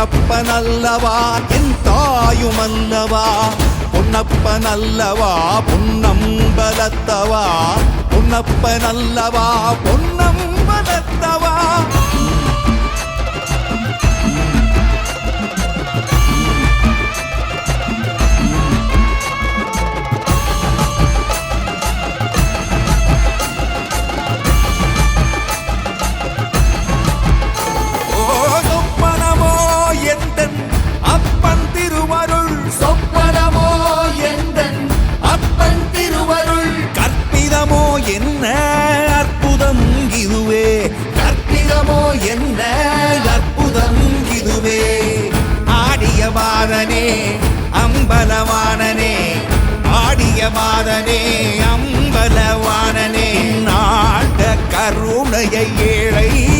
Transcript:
என்னப்பனல்லவா என் தாயும் அல்லவா பொன்னப்பனல்லவா பொன்னம்பலத்தவா? பொன்னப்பனல்லவா பொன் என்ன அற்புதம் இதுவே. ஆடிய பாதனே அம்பலவானனே ஆடிய பாதனே அம்பலவானனே. நாட கருணையை ஏழை